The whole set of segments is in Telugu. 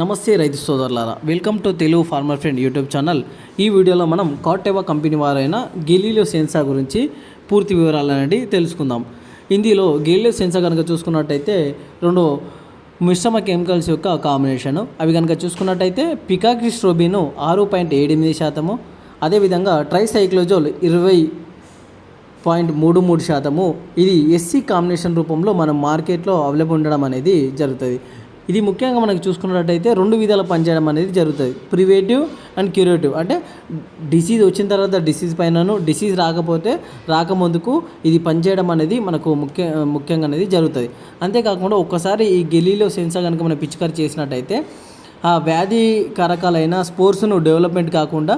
నమస్తే రైతు సోదరులారా. Welcome to Telugu farmer friend YouTube channel ఈ వీడియోలో మనం కాటెవా కంపెనీ వారైన గెలీలో సెన్సా గురించి పూర్తి వివరాలు అనేది తెలుసుకుందాం. ఇందులో గెలీలో సెన్సా కనుక చూసుకున్నట్టయితే రెండు మిశ్రమ కెమికల్స్ యొక్క కాంబినేషన్ అవి కనుక చూసుకున్నట్టయితే పికాక్రిస్ట్రోబిన్ ఆరు పాయింట్ ఏడెనిమిది శాతము అదేవిధంగా ట్రైసైక్లోజోల్ ఇరవై పాయింట్ మూడు మూడు శాతము. ఇది ఎస్సీ కాంబినేషన్ రూపంలో మనం మార్కెట్లో అవైలబుల్ ఉండడం అనేది జరుగుతుంది. ఇది ముఖ్యంగా మనకు చూసుకున్నట్టయితే రెండు విధాలు పనిచేయడం అనేది జరుగుతుంది. ప్రివేటివ్ అండ్ క్యూరేటివ్ అంటే డిసీజ్ వచ్చిన తర్వాత డిసీజ్ పైనను డిసీజ్ రాకపోతే రాకముందుకు ఇది పనిచేయడం అనేది మనకు ముఖ్య ముఖ్యంగా అనేది జరుగుతుంది. అంతేకాకుండా ఒక్కసారి ఈ గెలీలో సెన్సార్ కనుక మనం పిచికారి చేసినట్టయితే ఆ వ్యాధి కారకాలైన స్పోర్ట్స్ను డెవలప్మెంట్ కాకుండా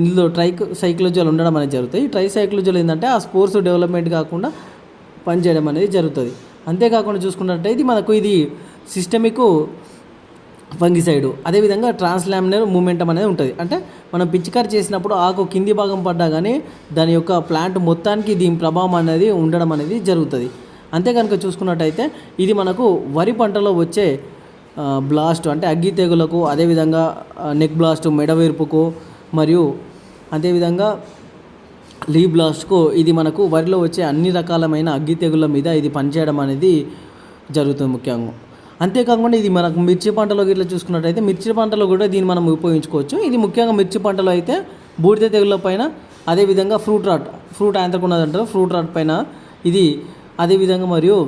ఇందులో ట్రై సైక్లోజల్ ఉండడం అనేది జరుగుతాయి ట్రై సైక్లోజల్ ఏంటంటే ఆ స్పోర్ట్స్ డెవలప్మెంట్ కాకుండా పనిచేయడం అనేది జరుగుతుంది. అంతేకాకుండా చూసుకున్నట్టయితే మనకు ఇది సిస్టమిక్ ఫంగిసైడ్ అదేవిధంగా ట్రాన్స్లామినర్ మూమెంటం అనేది ఉంటుంది. అంటే మనం పిచికారి చేసినప్పుడు ఆకు కింది భాగం పడ్డా కానీ దాని యొక్క ప్లాంట్ మొత్తానికి దీని ప్రభావం అనేది ఉండడం అనేది జరుగుతుంది. అంతే కనుక చూసుకున్నట్టయితే ఇది మనకు వరి పంటలో వచ్చే బ్లాస్ట్ అంటే అగ్గి తెగులకు అదేవిధంగా నెక్ బ్లాస్ట్ మెడవేర్పుకు మరియు అదేవిధంగా లీ బ్లాస్ట్కు ఇది మనకు వరిలో వచ్చే అన్ని రకాలమైన అగ్గి తెగుల మీద ఇది పనిచేయడం అనేది జరుగుతుంది ముఖ్యంగా. అంతేకాకుండా ఇది మనకు మిర్చి పంటలో ఇట్లా చూసుకున్నట్టయితే మిర్చి పంటలో కూడా దీన్ని మనం ఉపయోగించుకోవచ్చు. ఇది ముఖ్యంగా మిర్చి పంటలో అయితే బూడిద తెగుళ్ళ పైన అదేవిధంగా ఫ్రూట్ రాట్ ఫ్రూట్ ఆంతకున్నదంటారు ఫ్రూట్ రాట్ పైన ఇది అదేవిధంగా మరియు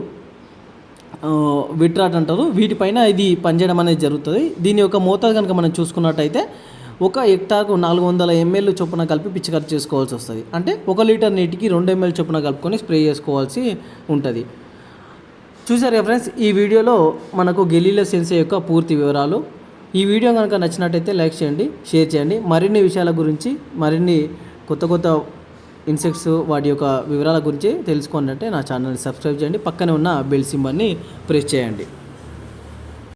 విట్రాట్ అంటారు. వీటిపైన ఇది పనిచేయడం అనేది జరుగుతుంది. దీని యొక్క మోతాదు కనుక మనం చూసుకున్నట్టయితే ఒక హెక్టార్కు నాలుగు వందల ఎంఎల్ చొప్పున కలిపి పిచికారి చేసుకోవాల్సి వస్తుంది. అంటే ఒక లీటర్ నీటికి రెండు ఎంఎల్ చొప్పున కలుపుకొని స్ప్రే చేసుకోవాల్సి ఉంటుంది. చూసారు ఫ్రెండ్స్ ఈ వీడియోలో మనకు గెలీలో సెన్సే యొక్క పూర్తి వివరాలు. ఈ వీడియో కనుక నచ్చినట్టయితే లైక్ చేయండి షేర్ చేయండి. మరిన్ని విషయాల గురించి మరిన్ని కొత్త కొత్త ఇన్సెక్ట్స్ వాటి యొక్క వివరాల గురించి తెలుసుకున్నట్టే నా ఛానల్ని సబ్స్క్రైబ్ చేయండి. పక్కనే ఉన్న బెల్ సింబల్ని ప్రెస్ చేయండి.